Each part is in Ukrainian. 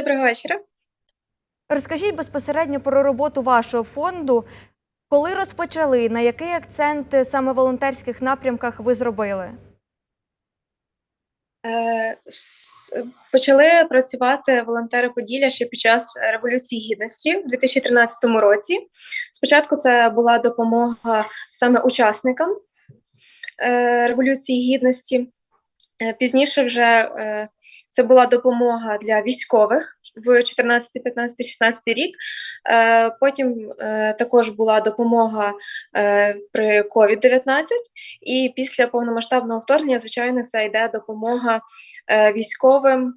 Доброго вечора. Розкажіть безпосередньо про роботу вашого фонду. Коли розпочали, на який акцент е, саме в волонтерських напрямках ви зробили? Е, Почали працювати волонтери Поділля ще під час Революції Гідності в 2013 році. Спочатку це була допомога саме учасникам е, Революції Гідності. Е, Пізніше вже е, це була допомога для військових в 14, 15, 16 рік. Е, Потім також була допомога при COVID-19. І після повномасштабного вторгнення, звичайно, це йде допомога військовим.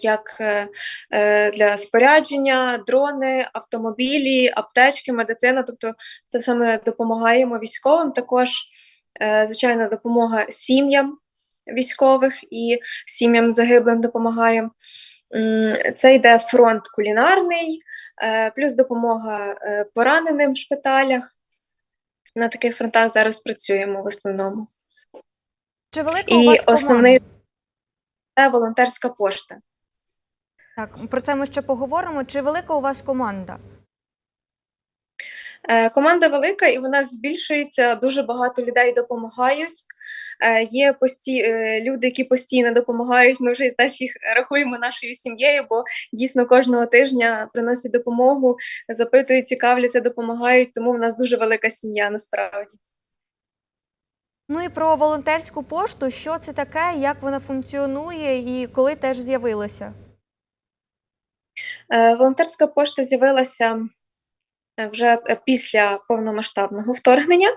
Як для спорядження, дрони, автомобілі, аптечки, медицина, тобто це саме допомагаємо військовим. Також, звичайно, допомога сім'ям військових і сім'ям загиблим допомагаємо. Це йде фронт кулінарний, е, плюс допомога е, пораненим в шпиталях. На таких фронтах зараз працюємо в основному. Чи велика у І вас основний це волонтерська пошта. Так, про це ми ще поговоримо. Чи велика у вас команда? Е, Команда велика і вона збільшується. Дуже багато людей допомагають. Е, Є пості... е, люди, які постійно допомагають. Ми вже теж їх рахуємо нашою сім'єю, бо дійсно кожного тижня приносять допомогу, запитують, цікавляться, допомагають. Тому в нас дуже велика сім'я насправді. Ну і про волонтерську пошту, що це таке, як вона функціонує і коли теж з'явилася? Волонтерська пошта з'явилася вже е, після повномасштабного вторгнення.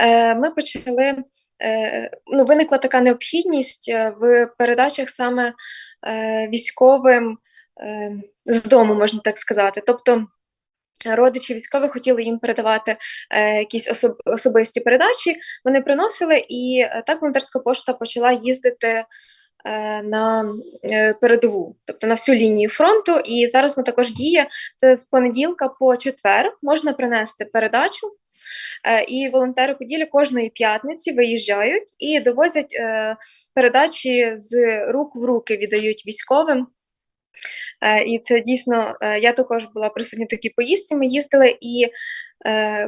Е, Ми почали. е, Ну, виникла така необхідність е, в передачах саме е, військовим е, з дому, можна так сказати. Тобто родичі військових хотіли їм передавати е, якісь особ- особисті передачі. Вони приносили, і е, так волонтерська пошта почала їздити е, на е, передову, тобто на всю лінію фронту. І зараз вона також діє. Це з понеділка по четвер можна принести передачу. Е, І волонтери Поділля кожної п'ятниці виїжджають і довозять е, передачі з рук в руки, віддають військовим. Е, І це дійсно, е, я також була присутня в такій поїздці. Ми їздили, і е,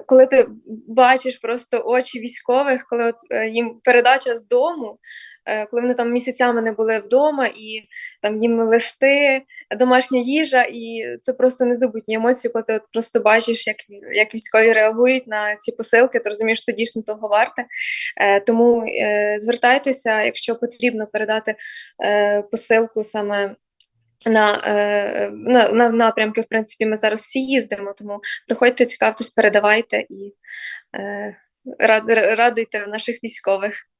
коли ти бачиш просто очі військових, коли от, е, їм передача з дому, е, коли вони там місяцями не були вдома, і там їм листи, домашня їжа, і це просто незабутні емоції, коли ти от просто бачиш, як, як військові реагують на ці посилки, ти розумієш, що дійсно того варте. Е, Тому е, звертайтеся, якщо потрібно передати е, посилку саме. На, е, на, на напрямки, в принципі, ми зараз всі їздимо, тому приходьте, цікавтесь, передавайте і е, рад, радуйте наших військових.